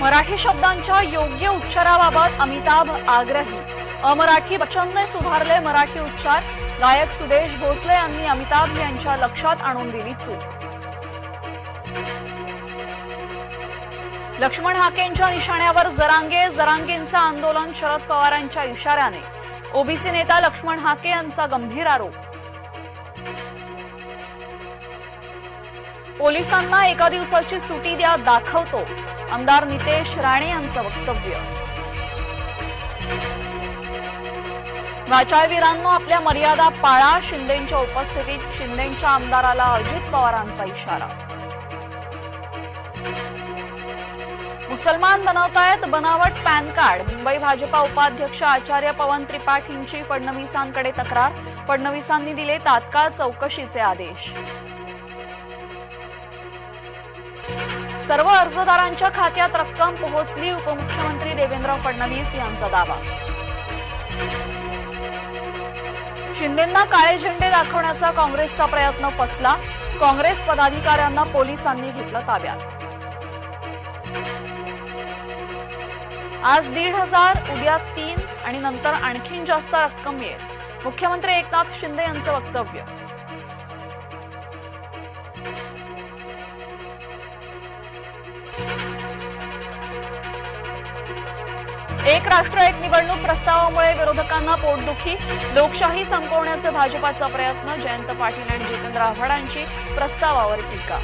मराठी शब्दांच्या योग्य उच्चाराबाबत अमिताभ आग्रही. अमराठी वचनने सुधारले मराठी उच्चार. गायक सुदेश भोसले यांनी अमिताभ यांच्या लक्षात आणून दिली चूक. लक्ष्मण हाकेंच्या निशाण्यावर जरांगे जरांगेंचं आंदोलन शरद पवारांच्या इशाऱ्याने. ओबीसी नेता लक्ष्मण हाके यांचा गंभीर आरोप. पोलिसांना एका दिवसाची सुटी द्या दाखवतो. आमदार नितेश राणे यांचं वक्तव्य. वाचाळवीरांनो आपल्या मर्यादा पाळा. शिंदेंच्या उपस्थितीत शिंदेंच्या आमदाराला अजित पवारांचा इशारा. मुसलमान बनवतायत बनावट पॅन कार्ड. मुंबई भाजपा उपाध्यक्ष आचार्य पवन त्रिपाठींची फडणवीसांकडे तक्रार. फडणवीसांनी दिले तात्काळ चौकशीचे आदेश. सर्व अर्जदारांच्या खात्यात रक्कम पोहोचली उपमुख्यमंत्री देवेंद्र फडणवीस यांचा दावा. शिंदेंना काळे झेंडे दाखवण्याचा काँग्रेसचा प्रयत्न फसला. काँग्रेस पदाधिकाऱ्यांना पोलिसांनी घेतलं ताब्यात. आज दीड हजार उद्या तीन आणि नंतर आणखीन जास्त रक्कम मिळेल. मुख्यमंत्री एकनाथ शिंदे यांचं वक्तव्य. एक राष्ट्र एक निवडणूक प्रस्तावामुळे विरोधकांना पोटदुखी. लोकशाही संपवण्याचा भाजपाचा प्रयत्न जयंत पाटील आणि जितेंद्र आव्हाडांची प्रस्तावावर टीका.